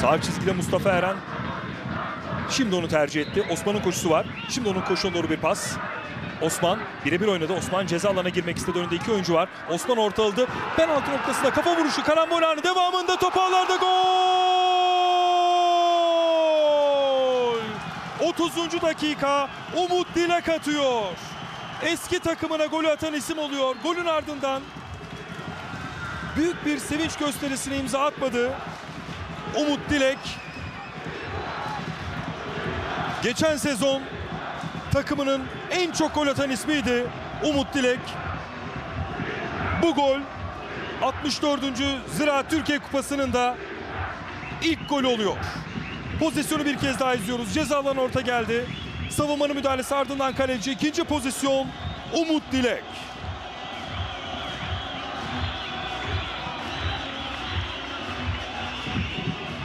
Sağ çizgide Mustafa Eren. Şimdi onu tercih etti. Osman'ın koşusu var. Şimdi onun koşuna doğru bir pas. Osman birebir oynadı. Osman ceza alanına girmek istedi. Önünde iki oyuncu var. Osman orta aldı. Penaltı noktasında kafa vuruşu. Karambol anı devamında topu ağlarda gol! 30. dakika Umut Dilek atıyor. Eski takımına golü atan isim oluyor. Golün ardından büyük bir sevinç gösterisine imza atmadı. Umut Dilek geçen sezon takımının en çok gol atan ismiydi Umut Dilek. Bu gol 64. Ziraat Türkiye Kupası'nın da ilk golü oluyor. Pozisyonu bir kez daha izliyoruz. Ceza alanı orta geldi. Savunmanın müdahalesi ardından kaleci. ikinci pozisyon Umut Dilek.